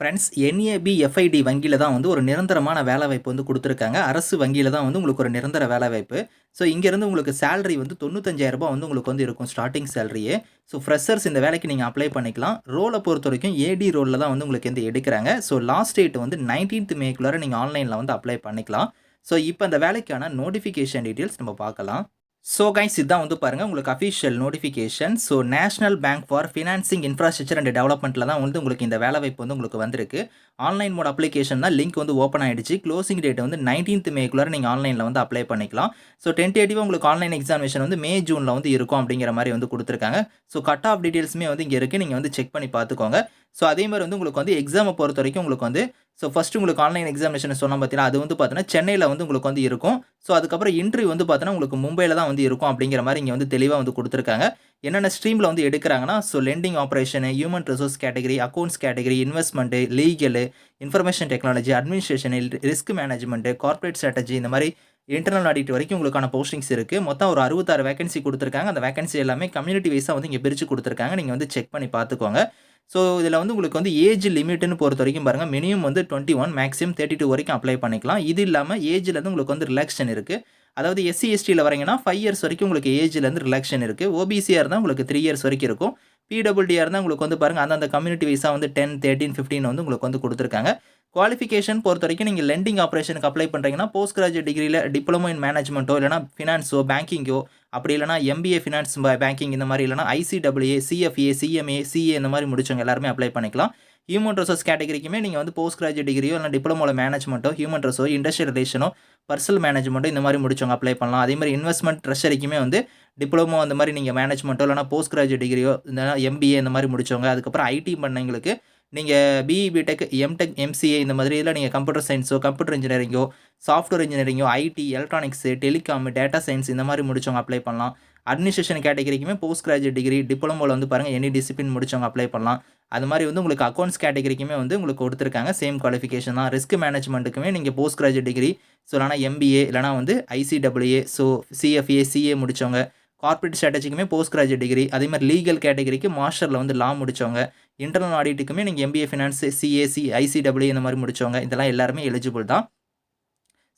Friends NAB FID வங்கியில் தான் வந்து ஒரு நிரந்தரமான வேலைவாய்ப்பு வந்து கொடுத்துருக்காங்க. அரசு வங்கியில் தான் வந்து உங்களுக்கு ஒரு நிரந்தர வேலைவாய்ப்பு. ஸோ இங்கேருந்து உங்களுக்கு சேலரி வந்து தொண்ணூத்தஞ்சாயிரம் ரூபாய் வந்து உங்களுக்கு வந்து இருக்கும் ஸ்டார்டிங் சேலரியே ஸோ ஃப்ரெஷர்ஸ் இந்த வேலைக்கு நீங்கள் அப்ளை பண்ணிக்கலாம். ரோலை பொறுத்த வரைக்கும் ஏடி ரோலில் தான் வந்து உங்களுக்கு வந்து எடுக்கிறாங்க. ஸோ லாஸ்ட் டேட் வந்து நைன்டீன்த் மேக்குள்ளார நீங்கள் ஆன்லைனில் வந்து அப்ளை பண்ணிக்கலாம். ஸோ இப்போ அந்த வேலைக்கான நோட்டிஃபிகேஷன் டீட்டெயில்ஸ் நம்ம பார்க்கலாம். ஸோ கைஸ் இதுதான் வந்து பாருங்கள் உங்களுக்கு official notification so national bank for financing infrastructure and டெவலப்மெண்ட்டில் தான் வந்து உங்களுக்கு இந்த வேலைவாய்ப்பு வந்து உங்களுக்கு வந்திருக்கு. ஆன்லைன் மோட் அப்ளிகேஷன் தான் லிங்க் வந்து ஓப்பன் ஆகிடுச்சு க்ளோசிங் டேட் வந்து நைன்டீன்த் மேக்குள்ளே நீங்கள் ஆன்லைனில் வந்து அப்ளை பண்ணிக்கலாம். ஸோ டென்டேட்டிவாக உங்களுக்கு ஆன்லைன் எக்ஸாமினேஷன் வந்து மே ஜூனில் வந்து இருக்கும் அப்படிங்கிற மாதிரி வந்து கொடுத்துருக்காங்க. ஸோ கட் ஆஃப் டீட்டெயில்ஸுமே வந்து இங்கே இருக்குது நீங்கள் வந்து செக் பண்ணி பார்த்துக்கோங்க. ஸோ அதே மாதிரி வந்து உங்களுக்கு வந்து எக்ஸாமை பொறுத்த வரைக்கும் உங்களுக்கு வந்து ஸோ ஃபஸ்ட்டு உங்களுக்கு ஆன்லைன் எக்ஸாமினேஷன் சொன்னால் பார்த்தீங்கன்னா அது வந்து பார்த்தீங்கன்னா சென்னையில் வந்து உங்களுக்கு வந்து இருக்கும். ஸோ அதுக்கப்புறம் இன்டர்வியூ வந்து பார்த்தீங்கன்னா உங்களுக்கு மும்பையில் தான் வந்து இருக்கும் அப்படிங்கிற மாதிரி இங்கே வந்து தெளிவாக வந்து கொடுத்துருக்காங்க. என்னென்ன ஸ்ட்ரீமில் வந்து எடுக்கிறாங்கன்னா so lending operation human resource category accounts category investment legal information technology administration risk management corporate strategy இந்த மாதிரி இன்டர்னல் ஆடிட் வரைக்கும் உங்களுக்கான போஸ்டிங்ஸ் இருக்குது மொத்தம் ஒரு அறுபத்தாறு வேகன்சி கொடுத்துருக்காங்க. அந்த வேகன்சி எல்லாமே கம்யூனிட்டி வைஸாக வந்து இங்கே பிரித்து கொடுத்துருக்காங்க. நீங்கள் வந்து செக் பண்ணி பார்த்துக்கோங்க. ஸோ இதில் வந்து உங்களுக்கு வந்து ஏஜ் லிமிட்னு பொறுத்த வரைக்கும் பாருங்கள் மினிமம் வந்து twenty one maximum thirty two வரைக்கும் அப்ளை பண்ணிக்கலாம். இது இல்லாமல் ஏஜில் வந்து உங்களுக்கு வந்து ரிலாக்ஷன் இருக்குது அதாவது எஸ்சி எஸ்டியில் வரீங்கன்னா ஃபைவ் இயர்ஸ் வரைக்கும் உங்களுக்கு ஏஜ்லேருந்து ரிலாக்ஷன் இருக்குது ஓபிசியாக இருந்தால் உங்களுக்கு த்ரீ இயர்ஸ் வரைக்கும் இருக்கும். பிடபிள்டியாக இருந்தால் உங்களுக்கு வந்து பாருங்கள் அந்தந்த கம்யூனிட்டி வைஸாக வந்து டென் தேர்ட்டின் ஃபிஃப்டின் வந்து உங்களுக்கு வந்து கொடுத்துருக்காங்க. குவாலிஃபிகேஷன் பொறுத்த வரைக்கும் நீங்கள் லெண்டிங் ஆப்ரேஷனுக்கு அப்ளை பண்ணுறீங்கன்னா போஸ்ட் கிராஜுவேட் டிகிரியில் டிப்ளமோ இன் மேனேஜ்மெண்ட்டோ இல்லைனா ஃபினான்ஸோ பேங்கிங்கோ அப்படி இல்லைனா எம்பிஏ ஃபினான்ஸ் பேங்கிங் இந்த மாதிரி இல்லைனா ஐசிடபிள்யூஏ சிஎஃப்ஏ சிஎம்ஏ சிஏ இந்த மாதிரி முடிச்சவங்க எல்லாருமே அப்ளை பண்ணிக்கலாம். ஹியூமன் ரிசோர்ஸ் கேட்டகரிக்குமே நீங்கள் வந்து போஸ்ட் கிராஜுவேட் டிகிரியோ இல்லை டிப்ளமோவில் மேனேஜ்மெண்ட்டோ ஹியூமன் ரிசோர்ஸ் இண்டஸ்ட்ரியல் ரிலேஷனோ பர்சனல் மேனேஜ்மெண்ட்டோ இந்த மாதிரி முடிச்சவங்க அப்ளை பண்ணலாம். அதே மாதிரி இன்வெஸ்ட்மெண்ட் ட்ரெஷரிக்குமே வந்து டிப்ளமோ அந்த மாதிரி நீங்கள் மேனேஜ்மெண்ட்டோ இல்லைனா போஸ்ட் கிராஜுவேட் டிகிரியோ இல்லைனா எம்பிஏ இந்த மாதிரி முடிச்சவங்க அதுக்கப்புறம் ஐடி பண்ணவங்களுக்கு நீங்கள் பிஇ பிடெக் எம்டெக் எம்சிஏ இந்த மாதிரி இதில் நீங்கள் கம்ப்யூட்டர் சயின்ஸோ கம்ப்யூட்டர் இன்ஜினியரிங்கோ software இன்ஜினியரிங்கோ IT electronics telecom data science இந்த மாதிரி முடிச்சவங்க அப்ளை பண்ணலாம். அட்மினிஸ்ட்ரேஷன் கேட்டகரிக்குமே போஸ்ட் கிராஜுவேட் டிகிரி டிப்ளமோவில் வந்து பாருங்கள் எனி டிசிப்ளின் முடிச்சவங்க அப்ளை பண்ணலாம். அது மாதிரி வந்து உங்களுக்கு அக்கௌண்ட்ஸ் கேட்டகரிக்குமே வந்து உங்களுக்கு கொடுத்துருக்காங்க சேம் குவாலிஃபிகேஷன் தான். ரிஸ்க் மேனேஜ்மெண்ட்டுக்குமே நீங்கள் போஸ்ட் கிராஜுவேட் டிகிரி ஸோ இல்லைனா எம்பிஏ இல்லைனா வந்து ஐசிடபிள்யூஏ ஸோ சிஎஃப்ஏ சிஏ முடித்தவங்க கார்ப்பரேட் ஸ்ட்ராட்டஜிக்குமே போஸ்ட் கிராஜுவேட் டிகிரி அதே மாதிரி லீகல் கேட்டகரிக்கு மாஸ்டரில் வந்து லா முடித்தவங்க இன்டர்னல் ஆடிட்டுக்குமே நீங்கள் எம்பிஏ ஃபினான்ஸ் சிஏசி ஐசிடபிள்யூ இந்த மாதிரி முடித்தவங்க இதெல்லாம் எல்லாருமே எலிஜிபிள் தான்.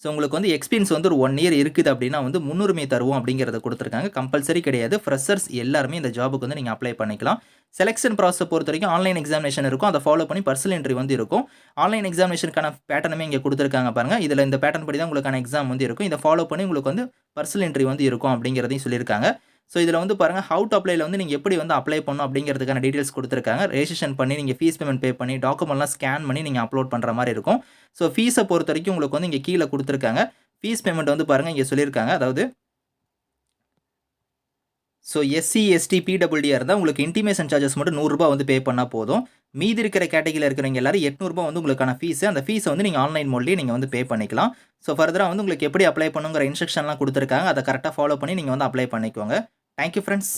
ஸோ உங்களுக்கு வந்து எக்ஸ்பீரியன்ஸ் வந்து ஒரு ஒன் இயர் இருக்குது அப்படின்னா வந்து முன்னுரிமை தருவோம் அப்படிங்கிறத கொடுத்துருக்காங்க. கம்பல்சரி கிடையாது. ஃப்ரெஷர்ஸ் எல்லாருமே இந்த ஜாபுக்கு வந்து நீங்கள் அப்ளை பண்ணிக்கலாம். செலெக்ஷன் ப்ராசஸ் பொறுத்த வரைக்கும் ஆன்லைன் எக்ஸாமினேஷன் இருக்கும். அதை ஃபாலோ பண்ணி பர்சனல் இன்டர்வியூ வந்து இருக்கும். ஆன்லைன் எக்ஸாமினேஷனுக்கான பேட்டர்னுமே இங்கே கொடுத்துருக்காங்க பாருங்கள் இதில் இந்த பேட்டர்ன் படி தான் உங்களுக்கான எக்ஸாம் வந்து இருக்கும். இதை ஃபாலோ பண்ணி உங்களுக்கு வந்து பர்சனல் இன்டர்வியூ வந்து இருக்கும் அப்படிங்கிறதையும் சொல்லியிருக்காங்க. ஸோ இதில் வந்து பாருங்கள் ஹவு டு அப்ளைல வந்து நீங்கள் எப்படி வந்து அப்ளை பண்ணணும் அப்படிங்கிறதுக்கான டீட்டெயில்ஸ் கொடுத்துருக்காங்க. ரெஜிஸ்ட்ரேஷன் பண்ணி நீங்கள் ஃபீஸ் பேமெண்ட் பே பண்ணி டாக்குமெண்ட்லாம் ஸ்கேன் பண்ணி நீங்கள் அப்லோட் பண்ணுற மாதிரி இருக்கும். ஸோ ஃபீஸை பொறுத்த வரைக்கும் உங்களுக்கு வந்து இங்கே கீழே கொடுத்துருக்காங்க. ஃபீஸ் பேமெண்ட் வந்து பாருங்கள் இங்கே சொல்லியிருக்காங்க. அதாவது ஸோ எஸ்சி எஸ்டி பிடபிள்யூஆர் இருந்தால் உங்களுக்கு இன்டிமேஷன் சார்ஜஸ் மட்டும் நூறுரூபா வந்து பே பண்ணால் போதும். மீதி இருக்கிற கேட்டகிரியில் இருக்கிறவங்க எல்லாரும் எட்நூறுபா வந்து உங்களுக்கான ஃபீஸ் அந்த ஃபீஸை வந்து நீங்கள் ஆன்லைன் மோட்லேயே நீங்கள் வந்து பே பண்ணிக்கலாம். ஸோ ஃபர்தராக வந்து உங்களுக்கு எப்படி அப்ளை பண்ணுங்கிற இன்ஸ்ட்ரக்ஷன்லாம் கொடுத்துருக்காங்க. அதை கரெக்டாக ஃபாலோ பண்ணி நீங்கள் வந்து அப்ளை பண்ணிக்கோங்க. Thank you friends